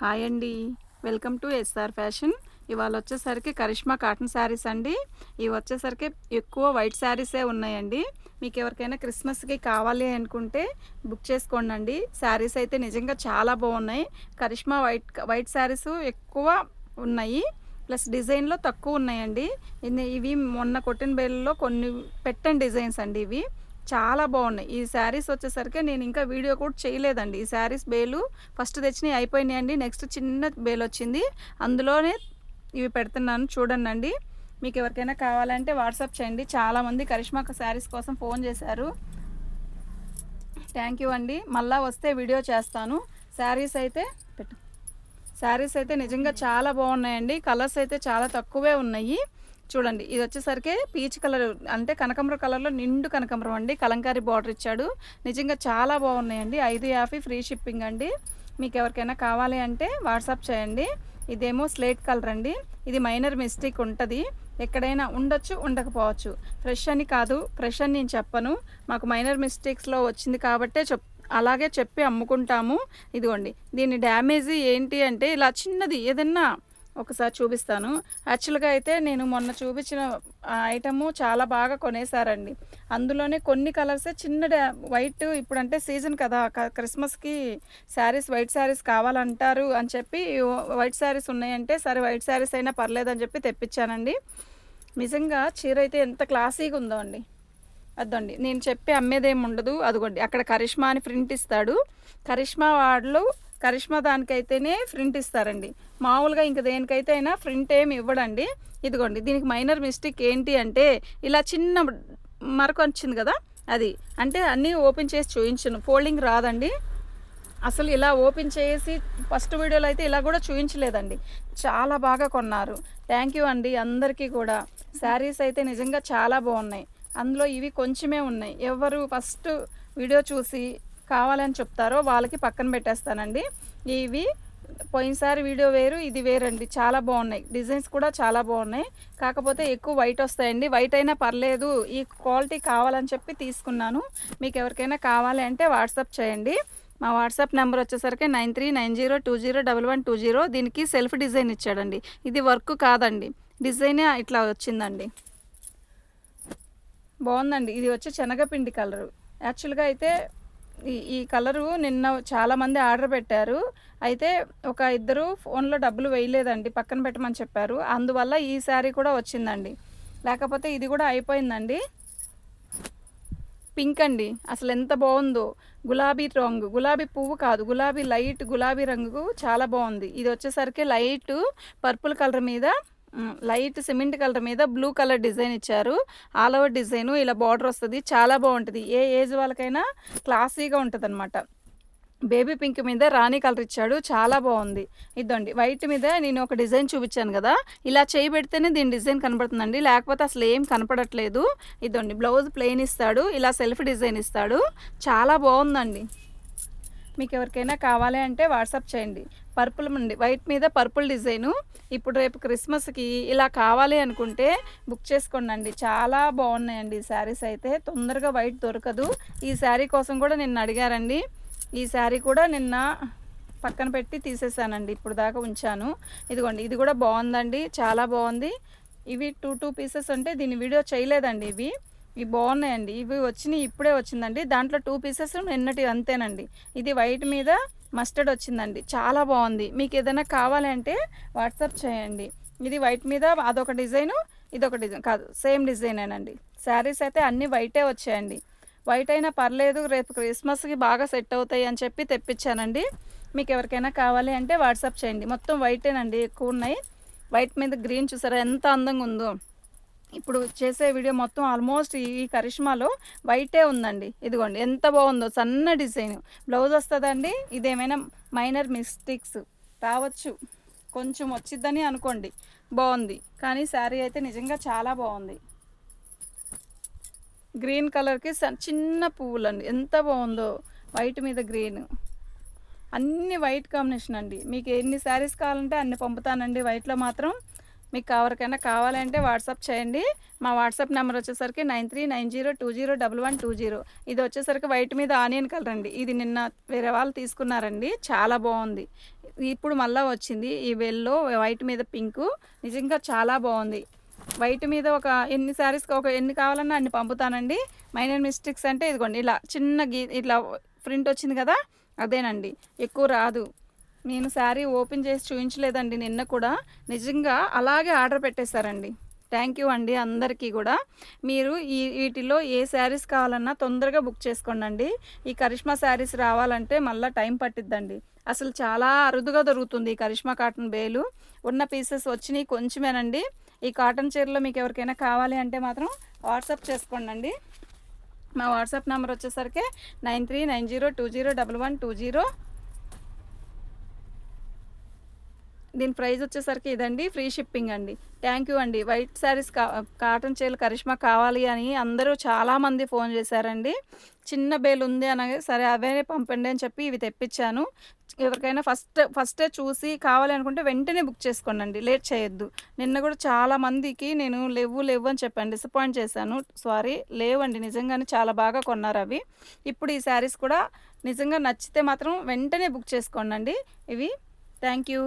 Hi అండి. Welcome to SR fashion. ఇవాళ వచ్చేసరికి కరిష్మా కాటన్ శారీస్ అండి. ఇవి వచ్చేసరికి ఎక్కువ వైట్ శారీసే ఉన్నాయండి. మీకు ఎవరికైనా క్రిస్మస్కి కావాలి అనుకుంటే బుక్ చేసుకోండి అండి శారీస్ అయితే నిజంగా చాలా బాగున్నాయి. కరిష్మా వైట్ వైట్ శారీస్ ఎక్కువ ఉన్నాయి. ప్లస్ డిజైన్లో తక్కువ ఉన్నాయండి. ఇవి మొన్న కొట్టిన బేల్లో కొన్ని పెట్టని డిజైన్స్ అండి ఇవి. చాలా బాగున్నాయి. ఈ శారీస్ వచ్చేసరికి నేను ఇంకా వీడియో కూడా చేయలేదండి. ఈ శారీస్ బేలు ఫస్ట్ తెచ్చినవి అయిపోయినాయండి. నెక్స్ట్ చిన్న బేల్ వచ్చింది. అందులోనే ఇవి పెడుతున్నాను చూడండి అండి మీకు ఎవరికైనా కావాలంటే వాట్సాప్ చేయండి. చాలామంది కరిష్మా శారీస్ కోసం ఫోన్ చేశారు. థ్యాంక్ యూ అండి. మళ్ళా వస్తే వీడియో చేస్తాను. శారీస్ అయితే పెట్టు. శారీస్ అయితే నిజంగా చాలా బాగున్నాయండి. కలర్స్ అయితే చాలా తక్కువే ఉన్నాయి. చూడండి ఇది వచ్చేసరికి పీచ్ కలర్ అంటే కనకంబర కలర్లో నిండు కనకంబరం అండి. కలంకారీ బార్డర్ ఇచ్చాడు. నిజంగా చాలా బాగున్నాయండి. ఐదు యాభై ఫ్రీ షిప్పింగ్ అండి. మీకు ఎవరికైనా కావాలి అంటే వాట్సాప్ చేయండి. ఇదేమో స్లేట్ కలర్ అండి. ఇది మైనర్ మిస్టేక్ ఉంటుంది. ఎక్కడైనా ఉండొచ్చు ఉండకపోవచ్చు. ఫ్రెష్ అని కాదు ఫ్రెష్ అని నేను చెప్పను. మాకు మైనర్ మిస్టేక్స్లో వచ్చింది కాబట్టే చెప్ అలాగే చెప్పి అమ్ముకుంటాము. ఇదిగోండి దీని డ్యామేజ్ ఏంటి అంటే ఇలా చిన్నది ఏదన్నా ఒకసారి చూపిస్తాను. యాక్చువల్గా అయితే నేను మొన్న చూపించిన ఐటము చాలా బాగా కొనేసారండి అందులోనే కొన్ని కలర్సే చిన్న డా వైట్ ఇప్పుడంటే సీజన్ కదా క- క్రిస్మస్కి శారీస్ వైట్ శారీస్ కావాలంటారు అని చెప్పి వైట్ శారీస్ ఉన్నాయంటే సరే వైట్ శారీస్ అయినా పర్లేదని చెప్పి తెప్పించానండి. నిజంగా చీర అయితే ఎంత క్లాసీగా ఉందో అండి. అదండి. నేను చెప్పి అమ్మేదేం ఉండదు. అదిగోండి. అక్కడ కరిష్మా అని ప్రింట్ ఇస్తాడు. కరిష్మా వాళ్ళు కరిష్మా దానికైతేనే ప్రింట్ ఇస్తారండి. మామూలుగా ఇంక దేనికైతే అయినా ప్రింట్ ఏమి ఇవ్వడండి. ఇదిగోండి దీనికి మైనర్ మిస్టేక్ ఏంటి అంటే ఇలా చిన్న మరక వచ్చింది కదా అది. అంటే అన్నీ ఓపెన్ చేసి చూపించను ఫోల్డింగ్ రాదండి. అసలు ఇలా ఓపెన్ చేసి ఫస్ట్ వీడియోలో అయితే ఇలా కూడా చూపించలేదండి చాలా బాగా కొన్నారు. థ్యాంక్ యూ అండి అందరికీ కూడా. శారీస్ అయితే నిజంగా చాలా బాగున్నాయి. అందులో ఇవి కొంచెమే ఉన్నాయి. ఎవరు ఫస్ట్ వీడియో చూసి కావాలని చెప్తారో వాళ్ళకి పక్కన పెట్టేస్తానండి. ఇవి పోయినసారి వీడియో వేరు ఇది వేరండి. చాలా బాగున్నాయి. డిజైన్స్ కూడా చాలా బాగున్నాయి. కాకపోతే ఎక్కువ వైట్ వస్తాయండి. వైట్ అయినా పర్లేదు. ఈ క్వాలిటీ కావాలని చెప్పి తీసుకున్నాను. మీకు ఎవరికైనా కావాలి అంటే వాట్సాప్ చేయండి. మా వాట్సాప్ నెంబర్ వచ్చేసరికి nine three nine zero two zero double one two zero. దీనికి సెల్ఫ్ డిజైన్ ఇచ్చాడండి. ఇది వర్క్ కాదండి. డిజైనే ఇట్లా వచ్చిందండి. బాగుందండి. ఇది వచ్చి శనగపిండి కలరు. యాక్చువల్గా అయితే ఈ ఈ కలరు నిన్న చాలామంది ఆర్డర్ పెట్టారు. అయితే ఒక ఇద్దరు ఫోన్లో డబ్బులు వేయలేదండి పక్కన పెట్టమని చెప్పారు. అందువల్ల ఈ శారీ కూడా వచ్చిందండి. లేకపోతే ఇది కూడా అయిపోయిందండి. పింక్ అండి. అసలు ఎంత బాగుందో. గులాబీ రంగు గులాబీ పువ్వు కాదు గులాబీ లైట్ గులాబీ రంగు చాలా బాగుంది. ఇది వచ్చేసరికి లైట్ పర్పుల్ కలర్ మీద లైట్ సిమెంట్ కలర్ మీద బ్లూ కలర్ డిజైన్ ఇచ్చారు. ఆల్ ఓవర్ డిజైన్ ఇలా బార్డర్ వస్తుంది. చాలా బాగుంటుంది. ఏ ఏజ్ వాళ్ళకైనా క్లాసీగా ఉంటుంది అనమాట బేబీ పింక్ మీద రాణి కలర్ ఇచ్చాడు. చాలా బాగుంది. ఇదండి వైట్ మీద నేను ఒక డిజైన్ చూపించాను కదా. ఇలా చేయి పెడితేనే దీని డిజైన్ కనబడుతుందండి. లేకపోతే అసలు ఏం కనపడట్లేదు. ఇదండి బ్లౌజ్ ప్లెయిన్ ఇస్తాడు. ఇలా సెల్ఫ్ డిజైన్ ఇస్తాడు. చాలా బాగుందండి. మీకు ఎవరికైనా కావాలి అంటే వాట్సాప్ చేయండి. పర్పుల్ ఉంది వైట్ మీద పర్పుల్ డిజైను. ఇప్పుడు రేపు క్రిస్మస్కి ఇలా కావాలి అనుకుంటే బుక్ చేసుకోండి చాలా బాగున్నాయండి ఈ శారీస్ అయితే. తొందరగా వైట్ దొరకదు. ఈ శారీ కోసం కూడా నిన్న అడిగారండి. ఈ శారీ కూడా నిన్న పక్కన పెట్టి తీసేసానండి. ఇప్పుడు దాకా ఉంచాను. ఇదిగోండి ఇది కూడా బాగుందండి. చాలా బాగుంది. ఇవి టూ టూ పీసెస్ అంటే దీని వీడియో చేయలేదండి ఇవి. ఇవి బాగున్నాయండి. ఇవి వచ్చినాయి ఇప్పుడే వచ్చిందండి. దాంట్లో టూ పీసెస్ నిన్నటి అంతేనండి. ఇది వైట్ మీద మస్టర్డ్ వచ్చిందండి. చాలా బాగుంది. మీకు ఏదైనా కావాలంటే వాట్సాప్ చేయండి. ఇది వైట్ మీద అదొక డిజైను ఇదొక డిజైన్ కాదు సేమ్ డిజైనేనండి శారీస్ అయితే అన్నీ వైటే వచ్చాయండి. వైట్ అయినా పర్లేదు రేపు క్రిస్మస్కి బాగా సెట్ అవుతాయి అని చెప్పి తెప్పించానండి. మీకు ఎవరికైనా కావాలి అంటే వాట్సాప్ చేయండి. మొత్తం వైటేనండి ఎక్కువ ఉన్నాయి. వైట్ మీద గ్రీన్ చూసారా? ఎంత అందంగా ఉందో. ఇప్పుడు చేసే వీడియో మొత్తం ఆల్మోస్ట్ ఈ కరిష్మాలో వైటే ఉందండి. ఇదిగోండి ఎంత బాగుందో సన్న డిజైన్. బ్లౌజ్ వస్తుందండి ఇదేమైనా మైనర్ మిస్టేక్స్ రావచ్చు. కొంచెం వచ్చిద్దని అనుకోండి బాగుంది. కానీ శారీ అయితే నిజంగా చాలా బాగుంది. గ్రీన్ కలర్కి స- చిన్న పువ్వులు అండి ఎంత బాగుందో వైట్ మీద గ్రీన్ అన్ని వైట్ కాంబినేషన్ అండి. మీకు ఎన్ని శారీస్ కావాలంటే అన్ని పంపుతానండి వైట్లో మాత్రం. మీకు ఎవరికైనా కావాలంటే వాట్సాప్ చేయండి. మా వాట్సాప్ నెంబర్ వచ్చేసరికి nine three nine zero two zero double one two zero. ఇది వచ్చేసరికి వైట్ మీద ఆనియన్ కలర్ అండి. ఇది నిన్న వేరే వాళ్ళు తీసుకున్నారండి. చాలా బాగుంది. ఇప్పుడు మళ్ళీ వచ్చింది ఈ వెల్లో వైట్ మీద పింకు. నిజంగా చాలా బాగుంది. వైట్ మీద ఒక ఎన్ని శారీస్కి ఒక ఎన్ని కావాలన్నా అన్ని పంపుతానండి. మైనర్ మిస్టేక్స్ అంటే ఇదిగోండి ఇలా చిన్న గీ ఇట్లా ప్రింట్ వచ్చింది కదా అదేనండి. ఎక్కువ రాదు. నేను శారీ ఓపెన్ చేసి చూపించలేదండి నిన్న కూడా. నిజంగా అలాగే ఆర్డర్ పెట్టేశారండి. థ్యాంక్ యూ అండి అందరికీ కూడా. మీరు ఈ వీటిలో ఏ శారీస్ కావాలన్నా తొందరగా బుక్ చేసుకోండి ఈ కరిష్మా శారీస్ రావాలంటే మళ్ళీ టైం పట్టిద్దండి. అసలు చాలా అరుదుగా దొరుకుతుంది ఈ కరిష్మా కాటన్ బేలు. ఉన్న పీసెస్ వచ్చినాయి కొంచెమేనండి. ఈ కాటన్ చీరలో మీకు ఎవరికైనా కావాలి అంటే మాత్రం వాట్సాప్ చేసుకోండి మా వాట్సాప్ నెంబర్ వచ్చేసరికి nine three nine zero two zero double one two zero దీని ప్రైస్ వచ్చేసరికి ఇదండి ఫ్రీ షిప్పింగ్ అండి. థ్యాంక్ యూ అండి. వైట్ శారీస్ కా కాటన్ చీరలు కరిష్మా కావాలి అని అందరూ చాలామంది ఫోన్ చేశారండి. చిన్న బేల్ ఉంది అనగా సరే అవే పంపండి అని చెప్పి ఇవి తెప్పించాను. ఎవరికైనా ఫస్ట్ ఫస్టే చూసి కావాలి అనుకుంటే వెంటనే బుక్ చేసుకోండి లేట్ చేయొద్దు. నిన్న కూడా చాలా మందికి నేను లేవు లేవు అని చెప్పాను. డిసప్పాయింట్ చేశాను. సారీ లేవండి. నిజంగానే చాలా బాగా కొన్నారు అవి. ఇప్పుడు ఈ శారీస్ కూడా నిజంగా నచ్చితే మాత్రం వెంటనే బుక్ చేసుకోండి ఇవి. Thank you